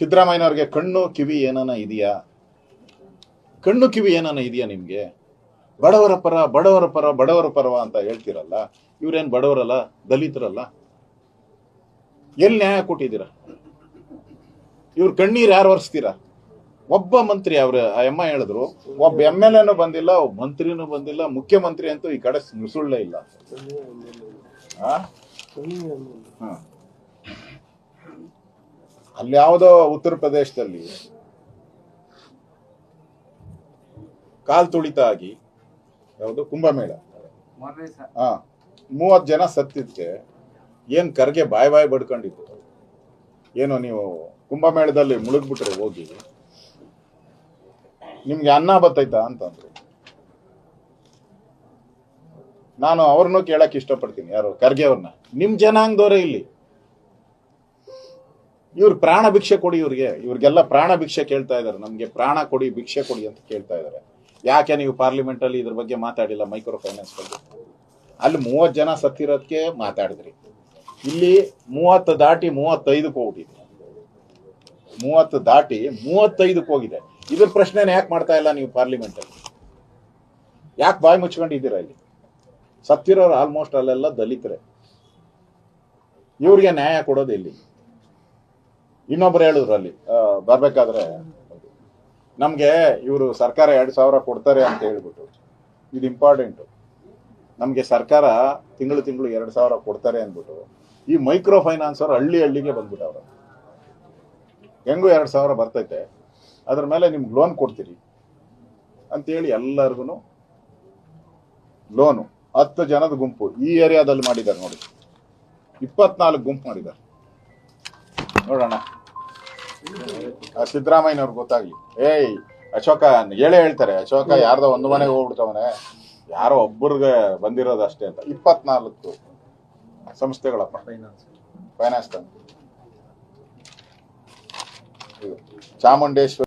ಸಿದ್ದರಾಮಯ್ಯನವ್ರಿಗೆ ಕಣ್ಣು ಕಿವಿ ಏನಾನ ಇದೆಯಾ? ಕಣ್ಣು ಕಿವಿ ಏನಾನ ಇದೆಯಾ ನಿಮಗೆ? ಬಡವರ ಪರ ಬಡವರ ಪರ ಬಡವರ ಪರವ ಅಂತ ಹೇಳ್ತೀರಲ್ಲ ಇವ್ರೇನು ಬಡವರಲ್ಲ ದಲಿತರಲ್ಲ? ಎಲ್ಲಿ ನ್ಯಾಯ ಕೊಟ್ಟಿದ್ದೀರ? ಇವ್ರ ಕಣ್ಣೀರು ಯಾರು ಒರೆಸ್ತೀರ? ಒಬ್ಬ ಮಂತ್ರಿ ಅವ್ರ ಆ ಅಮ್ಮ ಹೇಳಿದ್ರು ಒಬ್ಬ ಎಂ ಎಲ್ ಎನೂ ಬಂದಿಲ್ಲ ಒಬ್ಬ ಮಂತ್ರಿನೂ ಬಂದಿಲ್ಲ ಮುಖ್ಯಮಂತ್ರಿ ಅಂತೂ ಈ ಕಡೆ ಸುಳ್ಳೇ ಇಲ್ಲ. ಅಲ್ಲಿ ಯಾವುದೋ ಉತ್ತರ ಪ್ರದೇಶದಲ್ಲಿ ಕಾಲ್ ತುಳಿತ ಆಗಿ ಯಾವುದು? ಕುಂಭಮೇಳ. ಹಾ ಮೂವತ್ ಜನ ಸತ್ತಿದ್ಕೆ ಏನ್ ಕರ್ಗೆ ಬಾಯ್ ಬಾಯ್ ಬಡ್ಕೊಂಡಿದ್ದು? ಏನು ನೀವು ಕುಂಭಮೇಳದಲ್ಲಿ ಮುಳುಗ್ಬಿಟ್ರೆ ಹೋಗಿ. ನಿಮ್ಗೆ ಅನ್ನ ಬತ್ತೈತಾ ಅಂತಂದ್ರು. ನಾನು ಅವ್ರನ್ನೂ ಕೇಳಕ್ ಇಷ್ಟಪಡ್ತೀನಿ ಯಾರು ಖರ್ಗೆ ಅವ್ರನ್ನ. ನಿಮ್ ಜನಾಂಗದವರೇ ಇಲ್ಲಿ. ಇವ್ರ ಪ್ರಾಣ ಭಿಕ್ಷೆ ಕೊಡಿ ಇವ್ರಿಗೆ. ಇವ್ರಿಗೆಲ್ಲ ಪ್ರಾಣ ಭಿಕ್ಷೆ ಕೇಳ್ತಾ ಇದ್ದಾರೆ. ನಮ್ಗೆ ಪ್ರಾಣ ಕೊಡಿ, ಭಿಕ್ಷೆ ಕೊಡಿ ಅಂತ ಕೇಳ್ತಾ ಇದಾರೆ ಯಾಕೆ ನೀವು ಪಾರ್ಲಿಮೆಂಟ್ ಅಲ್ಲಿ ಇದ್ರ ಬಗ್ಗೆ ಮಾತಾಡಿಲ್ಲ? ಮೈಕ್ರೋ ಫೈನಾನ್ಸ್ ಬಗ್ಗೆ. ಅಲ್ಲಿ ಮೂವತ್ ಜನ ಸತ್ತಿರೋದಕ್ಕೆ ಮಾತಾಡಿದ್ರಿ. ಇಲ್ಲಿ ಮೂವತ್ತು ದಾಟಿ ಮೂವತ್ತೈದಕ್ಕೆ ಹೋಗ್ಬಿಟ್ಟಿದೆ. ಮೂವತ್ತು ದಾಟಿ ಮೂವತ್ತೈದಕ್ಕೆ ಹೋಗಿದೆ. ಇದ್ರ ಪ್ರಶ್ನೆನ ಯಾಕೆ ಮಾಡ್ತಾ ಇಲ್ಲ ನೀವು ಪಾರ್ಲಿಮೆಂಟ್ ಅಲ್ಲಿ ಯಾಕೆ ಬಾಯಿ ಮುಚ್ಕೊಂಡಿದ್ದೀರಾ ಇಲ್ಲಿ? ಸತ್ತಿರೋರು ಆಲ್ಮೋಸ್ಟ್ ಅಲ್ಲೆಲ್ಲ ದಲಿತರೆ. ಇವ್ರಿಗೆ ನ್ಯಾಯ ಕೊಡೋದು ಎಲ್ಲಿ? ಇನ್ನೊಬ್ರು ಹೇಳಿದ್ರು ಅಲ್ಲಿ ಬರ್ಬೇಕಾದ್ರೆ ನಮ್ಗೆ ಇವರು ಸರ್ಕಾರ ಎರಡು ಸಾವಿರ ಕೊಡ್ತಾರೆ ಅಂತ ಹೇಳ್ಬಿಟ್ಟು, ಇದು ಇಂಪಾರ್ಟೆಂಟ್ ನಮಗೆ ಸರ್ಕಾರ ತಿಂಗಳು ತಿಂಗಳು ಎರಡು ಸಾವಿರ ಕೊಡ್ತಾರೆ ಅಂದ್ಬಿಟ್ಟು, ಈ ಮೈಕ್ರೋ ಫೈನಾನ್ಸ್ ಅವ್ರು ಹಳ್ಳಿ ಹಳ್ಳಿಗೆ ಬಂದ್ಬಿಟ್ಟವ್ರು. ಹೆಂಗೂ ಎರಡು ಸಾವಿರ ಬರ್ತೈತೆ, ಅದ್ರ ಮೇಲೆ ನಿಮ್ಗೆ ಲೋನ್ ಕೊಡ್ತೀರಿ ಅಂತೇಳಿ ಎಲ್ಲರಿಗೂ ಲೋನು ಹತ್ತು ಜನದ ಗುಂಪು, ಈ ಏರಿಯಾದಲ್ಲಿ ಮಾಡಿದ್ದಾರೆ ನೋಡಿ. ಇಪ್ಪತ್ನಾಲ್ಕು ಗುಂಪು ಮಾಡಿದ್ದಾರೆ. ನೋಡೋಣ. ಸಿದ್ದರಾಮಯ್ಯನವ್ರು ಗೊತ್ತಾಗ್ಲಿ. ಏಯ್ ಅಶೋಕ ಹೇಳೇ ಹೇಳ್ತಾರೆ ಅಶೋಕ ಯಾರ್ದೋ ಒಂದು ಮನೆಗೆ ಹೋಗ್ಬಿಡ್ತವನೆ. ಯಾರೋ ಒಬ್ಬರಿಗೆ ಬಂದಿರೋದು ಅಷ್ಟೇ ಅಂತ. ಇಪ್ಪತ್ನಾಲ್ಕು ಸಂಸ್ಥೆಗಳಪ್ಪ. Finance finance Chamundeshwari